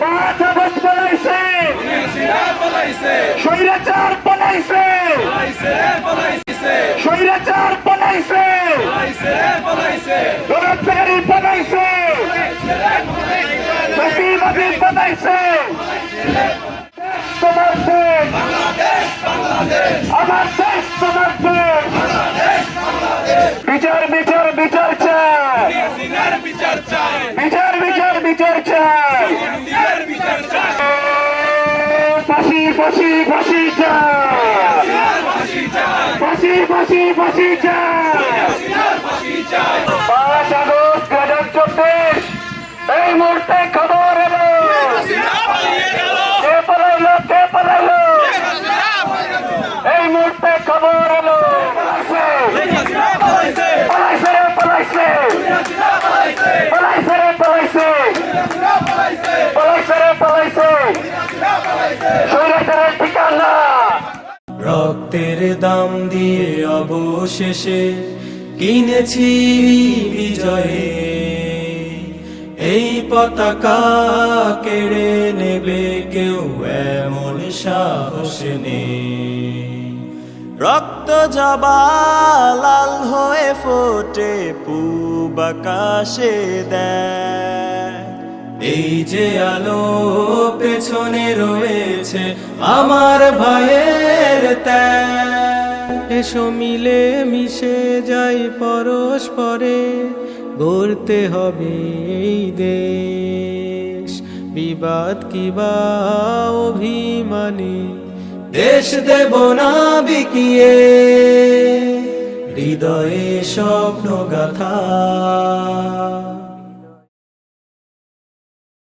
পাঁচ আগস্ট পলাইছে। স্বৈরাচার পলাইছে। স্বৈরাচার পলাইছে। দৌলতকারী পলাইছে। ফাঁসিবাদী পলাইছে। তোমার আমার দেশ তোমার বিচার বিচার বিচার বিচার বিচার চাই। ফাঁসি ফাঁসি ফাঁসি চাই। ফাঁসি ফাঁসি ফাঁসি চাই। পাঁচ আগস্ট দু হাজার চব্বিশ। এই মুহূর্তে খবর এলো। কে পালাইলো কে পালাইলো এই মুহূর্তে খবর এলো। দাম দিয়ে অবশেষে কিনেছি বিজয়ে। এই পতাকা কেড়ে নেবে কেউ এমন সাহস নেই। রক্ত জবা লাল হয়ে ফোটে, পূব আকাশে এই যে আলো পেছনে রয়েছে, আমার ভাইয়ের ত্যাগ। এসো মিলে মিশে যাই পরস্পরে ঘুরতে হবে এই দেশ। বিবাদ কিবা অভিমানী, দেশ দেব না বিকিয়ে। হৃদয়ে স্বপ্ন গাথা